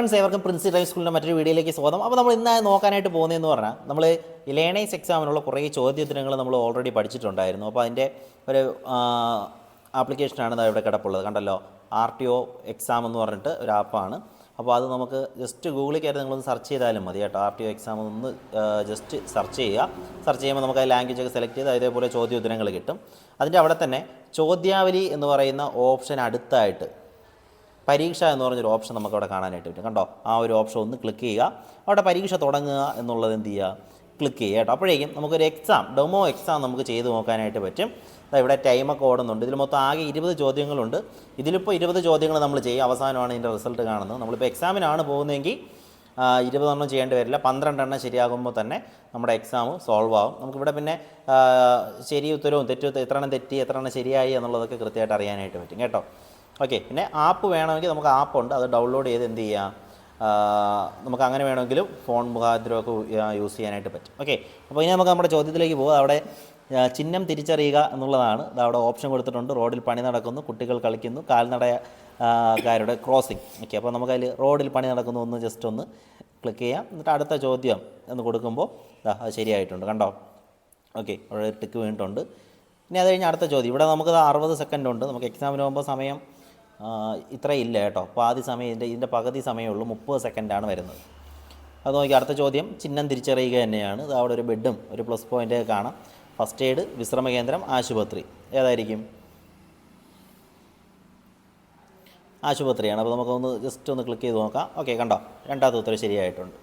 Friends ഏവർക്കും Princy drive സ്കൂളിന്റെ മറ്റൊരു വീഡിയോയിലേക്ക് സ്വാഗതം. അപ്പോൾ നമ്മൾ ഇന്ന് നോക്കാനായിട്ട് പോകുന്നതെന്ന് പറഞ്ഞാൽ നമ്മൾ ലേണേഴ്സ് എക്സാമിനുള്ള കുറേ ചോദ്യോത്തരങ്ങൾ നമ്മൾ ഓൾറെഡി പഠിച്ചിട്ടുണ്ടായിരുന്നു. അപ്പോൾ അതിന്റെ ഒരു ആപ്ലിക്കേഷനാണ് ഇവിടെ കിടപ്പുള്ളത്. കണ്ടല്ലോ ആർ ടി ഒ എക്സാം എന്ന് പറഞ്ഞിട്ട് ഒരു ആപ്പാണ് അപ്പോൾ അത് നമുക്ക് ജസ്റ്റ് ഗൂഗിളിൽ കയറി നിങ്ങളൊന്ന് സെർച്ച് ചെയ്താലും മതി കേട്ടോ. ആർ ടി ഒ എക്സാം ഒന്ന് ജസ്റ്റ് സെർച്ച് ചെയ്യുക. സെർച്ച് ചെയ്യുമ്പോൾ നമുക്ക് ആ ലാംഗ്വേജ് ഒക്കെ സെലക്ട് ചെയ്ത് അതേപോലെ ചോദ്യോത്തരങ്ങൾ കിട്ടും. അതിന്റെ അവിടെ തന്നെ ചോദ്യാവലി എന്ന് പറയുന്ന ഓപ്ഷൻ അടുത്തായിട്ട് പരീക്ഷ എന്ന് പറഞ്ഞൊരു ഓപ്ഷൻ നമുക്ക് അവിടെ കാണാനായിട്ട് പറ്റും. കണ്ടോ? ആ ഒരു ഓപ്ഷൻ ഒന്ന് ക്ലിക്ക് ചെയ്യുക. അവിടെ പരീക്ഷ തുടങ്ങുക എന്നുള്ളത് എന്ത് ചെയ്യുക? ക്ലിക്ക് ചെയ്യുക കേട്ടോ. അപ്പോഴേക്കും നമുക്കൊരു എക്സാം ഡെമോ എക്സാം നമുക്ക് ചെയ്ത് നോക്കാനായിട്ട് പറ്റും. ഇവിടെ ടൈമൊക്കെ ഓടുന്നുണ്ട്. ഇതിൽ മൊത്തം ആകെ ഇരുപത് ചോദ്യങ്ങളുണ്ട്. ഇതിലിപ്പോൾ ഇരുപത് ചോദ്യങ്ങൾ നമ്മൾ ചെയ്യും. അവസാനമാണ് ഇതിന്റെ റിസൾട്ട് കാണുന്നത്. നമ്മളിപ്പോൾ എക്സാമിനാണ് പോകുന്നതെങ്കിൽ ഇരുപതെണ്ണം ചെയ്യേണ്ടി വരില്ല. പന്ത്രണ്ടെണ്ണം ശരിയാകുമ്പോൾ തന്നെ നമ്മുടെ എക്സാം സോൾവ് ആവും. നമുക്കിവിടെ പിന്നെ ശരി ഉത്തരവും തെറ്റു എത്ര എണ്ണം തെറ്റി എത്ര എണ്ണം ശരിയായി എന്നുള്ളതൊക്കെ കൃത്യമായിട്ട് അറിയാനായിട്ട് പറ്റും. കേട്ടോ? ഓക്കെ പിന്നെ ആപ്പ് വേണമെങ്കിൽ നമുക്ക് ആപ്പ് ഉണ്ട്. അത് ഡൗൺലോഡ് ചെയ്ത് എന്ത് ചെയ്യാം? നമുക്ക് അങ്ങനെ വേണമെങ്കിലും ഫോൺ മുഖാന്തരമൊക്കെ യൂസ് ചെയ്യാനായിട്ട് പറ്റും. ഓക്കെ അപ്പോൾ ഇനി നമുക്ക് നമ്മുടെ ചോദ്യത്തിലേക്ക് പോകാം അവിടെ ചിഹ്നം തിരിച്ചറിയുക എന്നുള്ളതാണ്. അവിടെ ഓപ്ഷൻ കൊടുത്തിട്ടുണ്ട്. റോഡിൽ പണി നടക്കുന്നു കുട്ടികൾ കളിക്കുന്നു കാൽനടക്കാരുടെ ക്രോസിംഗ് ഓക്കെ അപ്പോൾ നമുക്കതിൽ റോഡിൽ പണി നടക്കുന്നു ഒന്ന് ജസ്റ്റ് ഒന്ന് ക്ലിക്ക് ചെയ്യാം. എന്നിട്ട് അടുത്ത ചോദ്യം എന്ന് കൊടുക്കുമ്പോൾ അത് ശരിയായിട്ടുണ്ട്. കണ്ടോ? ഓക്കെ അവിടെ ടിക്ക് വീണിട്ടുണ്ട്. ഇനി അത് കഴിഞ്ഞ് അടുത്ത ചോദ്യം. ഇവിടെ നമുക്ക് അറുപത് സെക്കൻഡ് ഉണ്ട്. നമുക്ക് എക്സാമിന് പോകുമ്പോൾ സമയം ആ, ഇത്ര ഇല്ല കേട്ടോ പാതി സമയം ഇതിന്റെ ഇതിന്റെ പകുതി സമയമുള്ളൂ മുപ്പത് സെക്കൻഡാണ് വരുന്നത്. അത് നോക്കി അടുത്ത ചോദ്യം. ചിഹ്നം തിരിച്ചറിയുക തന്നെയാണ്. ഇത് അവിടെ ഒരു ബെഡും ഒരു പ്ലസ് പോയിന്റ് കാണാം. ഫസ്റ്റ് എയ്ഡ് വിശ്രമ കേന്ദ്രം ആശുപത്രി. ഏതായിരിക്കും? ആശുപത്രിയാണ്. അപ്പോൾ നമുക്കൊന്ന് ജസ്റ്റ് ഒന്ന് ക്ലിക്ക് ചെയ്ത് നോക്കാം. ഓക്കെ കണ്ടോ? രണ്ടാമത്തെ ഉത്തരം ശരിയായിട്ടുണ്ട്.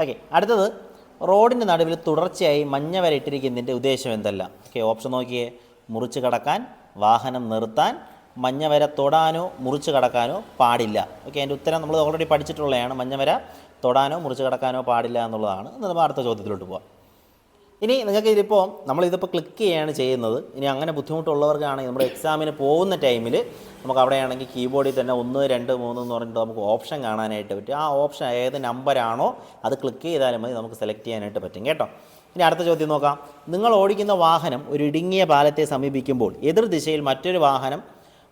ഓക്കെ അടുത്തത്. റോഡിന്റെ നടുവിൽ തുടർച്ചയായി മഞ്ഞ വര ഇട്ടിരിക്കുന്നതിന്റെ ഉദ്ദേശം എന്തല്ല? ഓക്കെ ഓപ്ഷൻ നോക്കിയേ. മുറിച്ച് കടക്കാൻ വാഹനം നിർത്താൻ മഞ്ഞ വര തൊടാനോ മുറിച്ച് കടക്കാനോ പാടില്ല. ഓക്കെ അതിന്റെ ഉത്തരം നമ്മൾ ഓൾറെഡി പഠിച്ചിട്ടുള്ളതാണ്. മഞ്ഞ വര തൊടാനോ മുറിച്ച് കടക്കാനോ പാടില്ല എന്നുള്ളതാണ്. നമ്മൾ അടുത്ത ചോദ്യത്തിലോട്ട് പോകാം ഇനി നിങ്ങൾക്ക് ഇതിപ്പോൾ നമ്മളിതിപ്പോൾ ക്ലിക്ക് ചെയ്യുകയാണ് ചെയ്യുന്നത്. ഇനി അങ്ങനെ ബുദ്ധിമുട്ടുള്ളവർക്കാണെങ്കിൽ നമ്മുടെ എക്സാമിന് പോകുന്ന ടൈമിൽ നമുക്ക് അവിടെയാണെങ്കിൽ കീബോർഡിൽ തന്നെ ഒന്ന് രണ്ട് മൂന്ന് എന്ന് പറഞ്ഞിട്ട് നമുക്ക് ഓപ്ഷൻ കാണാനായിട്ട് പറ്റും. ആ ഓപ്ഷൻ ഏത് നമ്പറാണോ അത് ക്ലിക്ക് ചെയ്താലും മതി നമുക്ക് സെലക്ട് ചെയ്യാനായിട്ട് പറ്റും. കേട്ടോ? ഇനി അടുത്ത ചോദ്യം നോക്കാം. നിങ്ങൾ ഓടിക്കുന്ന വാഹനം ഒരു ഇടുങ്ങിയ പാലത്തെ സമീപിക്കുമ്പോൾ എതിർ ദിശയിൽ മറ്റൊരു വാഹനം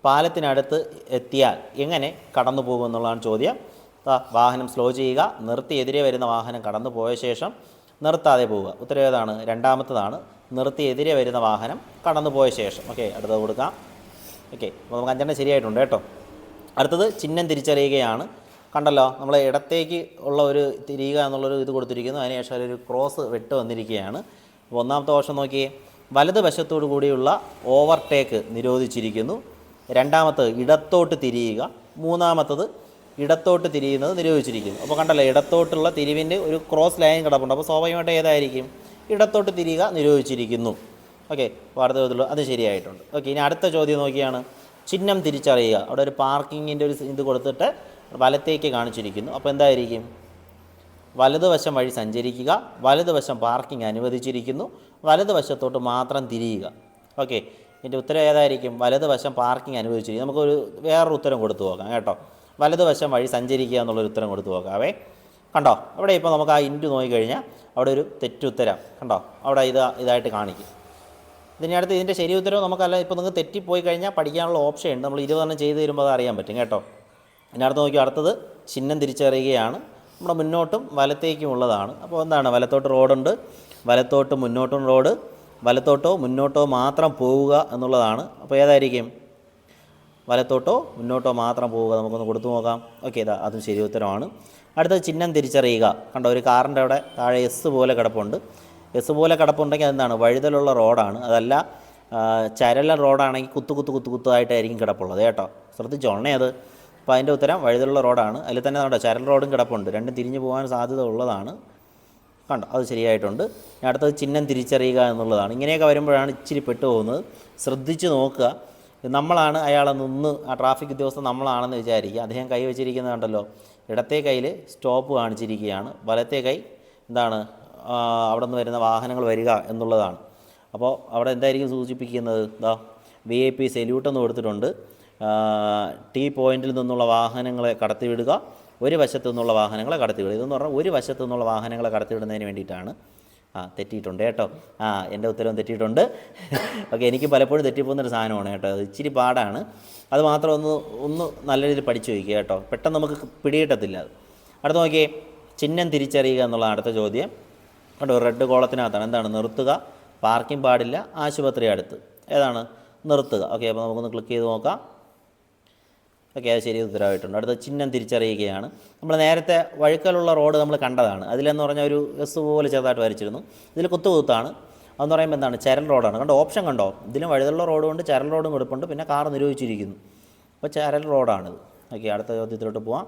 പാലത്തിനടുത്ത് എത്തിയാൽ എങ്ങനെ കടന്നു പോകും എന്നുള്ളതാണ് ചോദ്യം. വാഹനം സ്ലോ ചെയ്യുക നിർത്തി എതിരെ വരുന്ന വാഹനം കടന്നു പോയ ശേഷം നിർത്താതെ പോവുക. ഉത്തരം രണ്ടാമത്തതാണ്. നിർത്തി എതിരെ വരുന്ന വാഹനം കടന്നു പോയ ശേഷം. ഓക്കെ അടുത്തത് കൊടുക്കാം. ഓക്കെ അപ്പോൾ നമുക്ക് അഞ്ചെണ്ണം ശരിയായിട്ടുണ്ട് കേട്ടോ. അടുത്തത് ചിഹ്നം തിരിച്ചറിയുകയാണ്. കണ്ടല്ലോ നമ്മൾ ഇടത്തേക്ക് ഉള്ള ഒരു തിരിയുക എന്നുള്ളൊരു ഇത് കൊടുത്തിരിക്കുന്നു. അതിനുശേഷം ഒരു ക്രോസ് വെട്ട് വന്നിരിക്കുകയാണ്. അപ്പോൾ ഒന്നാമത്തെ ഓപ്ഷൻ നോക്കിയേ. വലതുവശത്തോടു കൂടിയുള്ള ഓവർടേക്ക് നിരോധിച്ചിരിക്കുന്നു. രണ്ടാമത്തത് ഇടത്തോട്ട് തിരിയുക. മൂന്നാമത്തത് ഇടത്തോട്ട് തിരിയുന്നത് നിരോധിച്ചിരിക്കുന്നു. അപ്പോൾ കണ്ടല്ലോ ഇടത്തോട്ടുള്ള തിരിവിന്റെ ഒരു ക്രോസ് ലൈൻ കിടപ്പുണ്ട്. അപ്പോൾ സ്വാഭാവികമായിട്ട് ഏതായിരിക്കും? ഇടത്തോട്ട് തിരിയുക നിരോധിച്ചിരിക്കുന്നു. ഓക്കെ അടുത്ത അത് ശരിയായിട്ടുണ്ട്. ഓക്കെ ഇനി അടുത്ത ചോദ്യം നോക്കിയാണ്. ചിഹ്നം തിരിച്ചറിയുക. അവിടെ ഒരു പാർക്കിങ്ങിന്റെ ഒരു ഇത് കൊടുത്തിട്ട് വലത്തേക്ക് കാണിച്ചിരിക്കുന്നു. അപ്പോൾ എന്തായിരിക്കും? വലതുവശം വഴി സഞ്ചരിക്കുക. വലതുവശം പാർക്കിംഗ് അനുവദിച്ചിരിക്കുന്നു. വലതുവശത്തോട്ട് മാത്രം തിരിയുക. ഓക്കെ ഇതിന്റെ ഉത്തരം ഏതായിരിക്കും? വലതുവശം പാർക്കിംഗ് അനുവദിച്ചിരിക്കും നമുക്കൊരു വേറൊരു ഉത്തരം കൊടുത്തു നോക്കാം കേട്ടോ. വലതുവശം വഴി സഞ്ചരിക്കുക എന്നുള്ളൊരു ഉത്തരം കൊടുത്തു നോക്കാവേ കണ്ടോ? അവിടെ ഇപ്പോൾ നമുക്ക് ആ ഇന്റു നോക്കിക്കഴിഞ്ഞാൽ അവിടെ ഒരു തെറ്റുത്തരം കണ്ടോ? അവിടെ ഇത് ഇതായിട്ട് കാണിക്കും. ഇതിന് അടുത്ത് ഇതിന്റെ ശരി ഉത്തരവ് നമുക്കല്ല ഇപ്പോൾ നിങ്ങൾക്ക് തെറ്റിപ്പോയി കഴിഞ്ഞാൽ പഠിക്കാനുള്ള ഓപ്ഷൻ ഉണ്ട്. നമ്മൾ ഇരുപതെണ്ണം ചെയ്ത് തരുമ്പോൾ അത് അറിയാൻ പറ്റും കേട്ടോ. ഇതിനടുത്ത് നോക്കി അടുത്തത് ചിഹ്നം തിരിച്ചറിയുകയാണ്. നമ്മുടെ മുന്നോട്ടും വലത്തേക്കും ഉള്ളതാണ്. അപ്പോൾ എന്താണ്? വലത്തോട്ട് റോഡുണ്ട് വലത്തോട്ട് മുന്നോട്ടും റോഡ് വലത്തോട്ടോ മുന്നോട്ടോ മാത്രം പോവുക എന്നുള്ളതാണ്. അപ്പോൾ ഏതായിരിക്കും? വലത്തോട്ടോ മുന്നോട്ടോ മാത്രം പോവുക. നമുക്കൊന്ന് കൊടുത്തു നോക്കാം. ഓക്കെ ഇതാ അതും ശരി ഉത്തരമാണ്. അടുത്ത ചിഹ്നം തിരിച്ചറിയുക. കണ്ടോ ഒരു കാറിന്റെ അവിടെ താഴെ എസ് പോലെ കിടപ്പുണ്ട്. എസ് പോലെ കിടപ്പുണ്ടെങ്കിൽ അതെന്താണ്? വഴുതലുള്ള റോഡാണ്. അതല്ല ചരല റോഡാണെങ്കിൽ കുത്തു കുത്തു കുത്തു കുത്തായിട്ടായിരിക്കും കിടപ്പുള്ളത് കേട്ടോ. ശ്രദ്ധിച്ചോണേ അത്. അപ്പോൾ അതിന്റെ ഉത്തരം വഴുതലുള്ള റോഡാണ്. അതിൽ തന്നെ നമ്മുടെ ചരൽ റോഡും കിടപ്പുണ്ട്. രണ്ടും തിരിഞ്ഞു പോകാൻ സാധ്യത ഉള്ളതാണ്. കണ്ടോ അത് ശരിയായിട്ടുണ്ട്. അടുത്തത് ചിഹ്നം തിരിച്ചറിയുക എന്നുള്ളതാണ്. ഇങ്ങനെയൊക്കെ വരുമ്പോഴാണ് ഇച്ചിരി പെട്ടുപോകുന്നത്. ശ്രദ്ധിച്ച് നോക്കുക. നമ്മളാണ് അയാളെ നിന്ന് ആ ട്രാഫിക് ഉദ്യോഗസ്ഥൻ നമ്മളാണെന്ന് വിചാരിക്കുക. അദ്ദേഹം കൈ വെച്ചിരിക്കുന്നത് കണ്ടല്ലോ. ഇടത്തെ കയ്യിൽ സ്റ്റോപ്പ് കാണിച്ചിരിക്കുകയാണ്. വലത്തെ കൈ എന്താണ് അവിടെ നിന്ന് വരുന്ന വാഹനങ്ങൾ വരിക എന്നുള്ളതാണ്. അപ്പോൾ അവിടെ എന്തായിരിക്കും സൂചിപ്പിക്കുന്നത്? എന്താ വി ഐ പി സെല്യൂട്ടെന്ന് കൊടുത്തിട്ടുണ്ട്. ടി ടീ പോയിന്റിൽ നിന്നുള്ള വാഹനങ്ങളെ കടത്തിവിടുക. ഒരു വശത്തു നിന്നുള്ള വാഹനങ്ങളെ കടത്തിവിടുക. ഇതെന്ന് പറഞ്ഞാൽ ഒരു വശത്തു നിന്നുള്ള വാഹനങ്ങളെ കടത്തിവിടുന്നതിന് വേണ്ടിയിട്ടാണ്. ആ തെറ്റിയിട്ടുണ്ട് കേട്ടോ. ആ എന്റെ ഉത്തരവും തെറ്റിയിട്ടുണ്ട്. ഓക്കെ എനിക്ക് പലപ്പോഴും തെറ്റിപ്പോകുന്നൊരു സാധനമാണ് കേട്ടോ. അത് ഇച്ചിരി പാടാണ്. അത് മാത്രം ഒന്ന് ഒന്ന് നല്ല രീതിയിൽ പഠിച്ചു വയ്ക്കുക കേട്ടോ. പെട്ടെന്ന് നമുക്ക് പിടികിട്ടത്തില്ല അത്. അടുത്ത നോക്കിയേ ചിഹ്നം തിരിച്ചറിയുക എന്നുള്ള അടുത്ത ചോദ്യം. കേട്ടോ റെഡ് കോളത്തിനകത്താണ്. എന്താണ്? നിർത്തുക. പാർക്കിംഗ് പാടില്ല. ആശുപത്രി അടുത്ത്. ഏതാണ്? നിർത്തുക. ഓക്കെ അപ്പോൾ നമുക്കൊന്ന് ക്ലിക്ക് ചെയ്ത് നോക്കാം. ഓക്കെ അത് ശരി ഉത്തരവായിട്ടുണ്ട്. അടുത്ത ചിഹ്നം തിരിച്ചറിയുകയാണ്. നമ്മൾ നേരത്തെ വഴുക്കലുള്ള റോഡ് നമ്മൾ കണ്ടതാണ്. അതിലെന്ന് പറഞ്ഞാൽ ഒരു എസ് പോലെ ചെറുതായിട്ട് വരച്ചിരുന്നു. ഇതിൽ കുത്തു കുത്താണ്. അതെന്ന് പറയുമ്പോൾ എന്താണ്? ചരൽ റോഡാണ്. കണ്ടോ? ഓപ്ഷൻ കണ്ടോ? ഇതിലും വഴുതുള്ള റോഡും ഉണ്ട് ചരൽ റോഡും കൊടുപ്പുണ്ട് പിന്നെ കാർ നിരോധിച്ചിരിക്കുന്നു. അപ്പോൾ ചരൽ റോഡാണിത്. ഓക്കെ അടുത്ത ചോദ്യത്തിലോട്ട് പോവാം.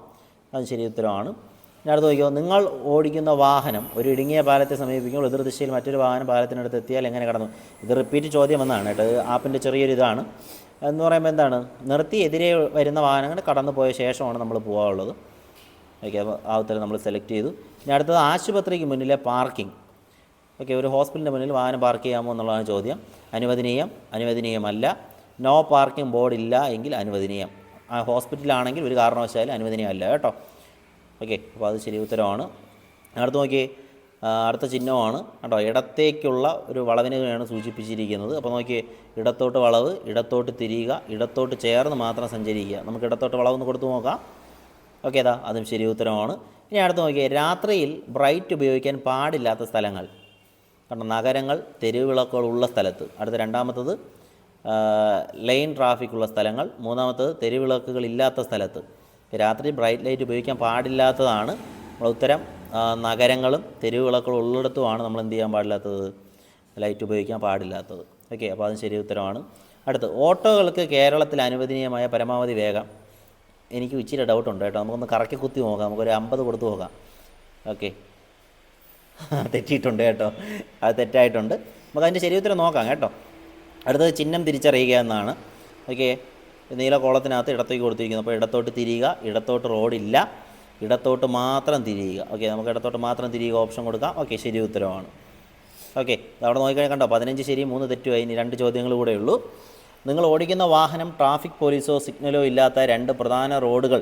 അത് ശരി ഉത്തരവാണ് ഇനി അടുത്ത് നോക്കിയോ നിങ്ങൾ ഓടിക്കുന്ന വാഹനം ഒരു ഇടുങ്ങിയ പാലത്തെ സമീപിക്കുമ്പോൾ എതിർദിശയിൽ മറ്റൊരു വാഹനം പാലത്തിനടുത്ത് എത്തിയാൽ എങ്ങനെ കടന്നു? ഇത് റിപ്പീറ്റ് ചോദ്യം എന്നാണ് കേട്ടോ. ആപ്പിന്റെ ചെറിയൊരു ഇതാണ്. എന്ന് പറയുമ്പോൾ എന്താണ്? നിർത്തി എതിരെ വരുന്ന വാഹനങ്ങൾ കടന്നു പോയ ശേഷമാണ് നമ്മൾ പോകാനുള്ളത് ഓക്കെ അപ്പോൾ ആ ഉത്തരം നമ്മൾ സെലക്ട് ചെയ്തു. ഇനി അടുത്തത് ആശുപത്രിക്ക് മുന്നിലെ പാർക്കിംഗ് ഓക്കെ ഒരു ഹോസ്പിറ്റലിന്റെ മുന്നിൽ വാഹനം പാർക്ക് ചെയ്യാമോ എന്നുള്ളതാണ് ചോദ്യം. അനുവദനീയം അനുവദനീയമല്ല. നോ പാർക്കിംഗ് ബോർഡ് ഇല്ല എങ്കിൽ അനുവദനീയം. ആ ഹോസ്പിറ്റലാണെങ്കിൽ ഒരു കാരണവശാലും അനുവദനീയമല്ല കേട്ടോ. ഓക്കെ അപ്പോൾ അത് ശരി ഉത്തരമാണ്. അടുത്ത് നോക്കിയേ അടുത്ത ചിഹ്നമാണ്. കേട്ടോ ഇടത്തേക്കുള്ള ഒരു വളവിനെയാണ് സൂചിപ്പിച്ചിരിക്കുന്നത്. അപ്പോൾ നോക്കിയേ ഇടത്തോട്ട് വളവ് ഇടത്തോട്ട് തിരിയുക ഇടത്തോട്ട് ചേർന്ന് മാത്രം സഞ്ചരിക്കുക. നമുക്ക് ഇടത്തോട്ട് വളവ് ഒന്ന് കൊടുത്തു നോക്കാം. ഓക്കെ അതാ അതും ശരി ഉത്തരമാണ്. ഇനി അടുത്ത് നോക്കിയേ രാത്രിയിൽ ബ്രൈറ്റ് ഉപയോഗിക്കാൻ പാടില്ലാത്ത സ്ഥലങ്ങൾ. കാരണം നഗരങ്ങൾ തെരുവിളക്കുകൾ ഉള്ള സ്ഥലത്ത്. അടുത്ത രണ്ടാമത്തത് ലൈൻ ട്രാഫിക് ഉള്ള സ്ഥലങ്ങൾ. മൂന്നാമത്തത് തെരുവിളക്കുകൾ ഇല്ലാത്ത സ്ഥലത്ത്. രാത്രി ബ്രൈറ്റ് ലൈറ്റ് ഉപയോഗിക്കാൻ പാടില്ലാത്തതാണ്. നമ്മൾ ഉത്തരം നഗരങ്ങളും തെരുവുകളൊക്കെ ഉള്ളിടത്തുമാണ് നമ്മൾ എന്ത് ചെയ്യാൻ പാടില്ലാത്തത്? ലൈറ്റ് ഉപയോഗിക്കാൻ പാടില്ലാത്തത്. ഓക്കെ അപ്പോൾ അതും ശരി ഉത്തരമാണ്. അടുത്ത് ഓട്ടോകൾക്ക് കേരളത്തിൽ അനുവദനീയമായ പരമാവധി വേഗം. എനിക്ക് ഇച്ചിരി ഡൗട്ടുണ്ട് കേട്ടോ. നമുക്കൊന്ന് കറക്കി കുത്തി നോക്കാം. നമുക്കൊരു അമ്പത് കൊടുത്ത് നോക്കാം. ഓക്കെ. തെറ്റിയിട്ടുണ്ട് കേട്ടോ. അത് തെറ്റായിട്ടുണ്ട്. നമുക്ക് അതിന്റെ ശരി ഉത്തരം നോക്കാം കേട്ടോ. അടുത്തത് ചിഹ്നം തിരിച്ചറിയുക എന്നാണ്. ഓക്കെ. നീല കോളത്തിനകത്ത് ഇടത്തേക്ക് കൊടുത്തിരിക്കുന്നു. അപ്പോൾ ഇടത്തോട്ട് തിരിയുക ഇടത്തോട്ട് റോഡില്ല ഇടത്തോട്ട് മാത്രം തിരിയുക. ഓക്കെ നമുക്ക് ഇടത്തോട്ട് മാത്രം തിരിയുക ഓപ്ഷൻ കൊടുക്കാം. ഓക്കെ ശരി ഉത്തരവാണ് ഓക്കെ അവിടെ നോക്കിക്കഴിഞ്ഞാൽ കണ്ടോ പതിനഞ്ച് ശരി മൂന്ന് തെറ്റുമായി ഇനി രണ്ട് ചോദ്യങ്ങൾ കൂടെ ഉള്ളൂ. നിങ്ങൾ ഓടിക്കുന്ന വാഹനം ട്രാഫിക് പോലീസോ സിഗ്നലോ ഇല്ലാത്ത രണ്ട് പ്രധാന റോഡുകൾ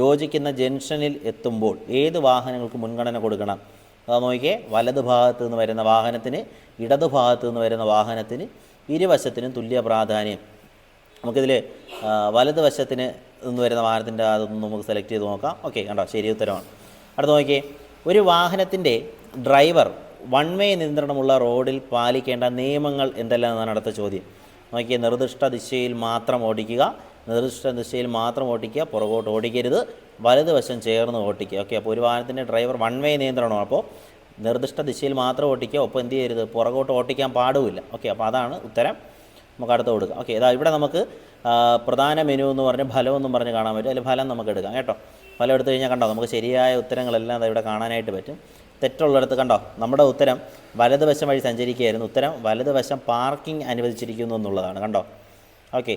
യോജിക്കുന്ന ജംഗ്ഷനിൽ എത്തുമ്പോൾ ഏത് വാഹനങ്ങൾക്ക് മുൻഗണന കൊടുക്കണം? അതാ നോക്കിയേ വലത് ഭാഗത്ത് നിന്ന് വരുന്ന വാഹനത്തിന് ഇടത് ഭാഗത്ത് നിന്ന് വരുന്ന വാഹനത്തിന് ഇരുവശത്തിനും തുല്യ പ്രാധാന്യം. നമുക്കിതിൽ വലത് വശത്തിന് നിന്ന് വരുന്ന വാഹനത്തിന്റെ അതൊന്ന് നമുക്ക് സെലക്ട് ചെയ്ത് നോക്കാം. ഓക്കെ കണ്ടോ? ശരി ഉത്തരമാണ്. അടുത്ത നോക്കിയേ. ഒരു വാഹനത്തിന്റെ ഡ്രൈവർ വൺ വേ നിയന്ത്രണമുള്ള റോഡിൽ പാലിക്കേണ്ട നിയമങ്ങൾ എന്തെല്ലാം എന്നാണ് അടുത്ത ചോദ്യം. നോക്കിയേ നിർദ്ദിഷ്ട ദിശയിൽ മാത്രം ഓടിക്കുക നിർദ്ദിഷ്ട ദിശയിൽ മാത്രം ഓടിക്കുക പുറകോട്ട് ഓടിക്കരുത് വലതുവശം ചേർന്ന് ഓടിക്കുക. ഓക്കെ അപ്പോൾ ഒരു വാഹനത്തിന്റെ ഡ്രൈവർ വൺ വേ നിയന്ത്രണമാണ്. അപ്പോൾ നിർദ്ദിഷ്ട ദിശയിൽ മാത്രം ഓടിക്കുക ഒപ്പം എന്ത് ചെയ്യരുത്? പുറകോട്ട് ഓടിക്കാൻ പാടുമില്ല. ഓക്കെ അപ്പോൾ അതാണ് ഉത്തരം. നമുക്ക് അടുത്ത് കൊടുക്കാം. ഓക്കെ ഇതാ ഇവിടെ നമുക്ക് പ്രധാന മെനു എന്ന് പറഞ്ഞ് ഫലം എന്നും പറഞ്ഞ് കാണാൻ പറ്റും. അതിൽ ഫലം നമുക്ക് എടുക്കാം കേട്ടോ. ഫലം എടുത്തു കഴിഞ്ഞാൽ കണ്ടോ നമുക്ക് ശരിയായ ഉത്തരങ്ങളെല്ലാം ഇവിടെ കാണാനായിട്ട് പറ്റും. തെറ്റുള്ളിടത്ത് കണ്ടോ നമ്മുടെ ഉത്തരം വലതുവശം വഴി സഞ്ചരിക്കുകയായിരുന്നു. ഉത്തരം വലതുവശം പാർക്കിംഗ് അനുവദിച്ചിരിക്കുന്നു എന്നുള്ളതാണ് കണ്ടോ. ഓക്കെ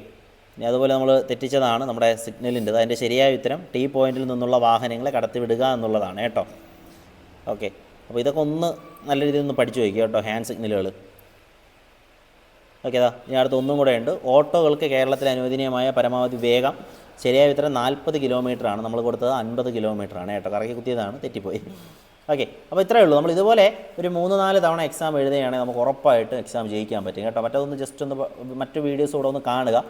ഇനി അതുപോലെ നമ്മൾ തെറ്റിച്ചതാണ് നമ്മുടെ സിഗ്നലിന്റെ. അതിന്റെ ശരിയായ ഉത്തരം ടി പോയിന്റിൽ നിന്നുള്ള വാഹനങ്ങളെ കടത്തിവിടുക എന്നുള്ളതാണ് കേട്ടോ. ഓക്കെ അപ്പോൾ ഇതൊക്കെ ഒന്ന് നല്ല രീതിയിൽ ഒന്ന് പഠിച്ചു വയ്ക്കുക കേട്ടോ ഹാൻഡ് സിഗ്നലുകൾ. ഓക്കെ അതാ ഇനി അടുത്ത് ഒന്നും കൂടെ ഉണ്ട്. ഓട്ടോകൾക്ക് കേരളത്തിൽ അനുവദനീയമായ പരമാവധി വേഗം ശരിയായ ഉത്തരം നാൽപ്പത് ആണ് നമ്മൾ കൊടുത്തത് അൻപത് ആണ് കേട്ടോ. കറക്കി കുത്തിയതാണ് തെറ്റിപ്പോയി. ഓക്കെ അപ്പോൾ ഇത്രയേ ഉള്ളൂ. നമ്മൾ ഇതുപോലെ ഒരു മൂന്ന് നാല് തവണ എക്സാം എഴുതുകയാണെങ്കിൽ നമുക്ക് ഉറപ്പായിട്ട് എക്സാം ജയിക്കാൻ പറ്റും കേട്ടോ. മറ്റൊന്ന് ജസ്റ്റ് ഒന്ന് മറ്റു വീഡിയോസ് കൂടെ ഒന്ന് കാണുക.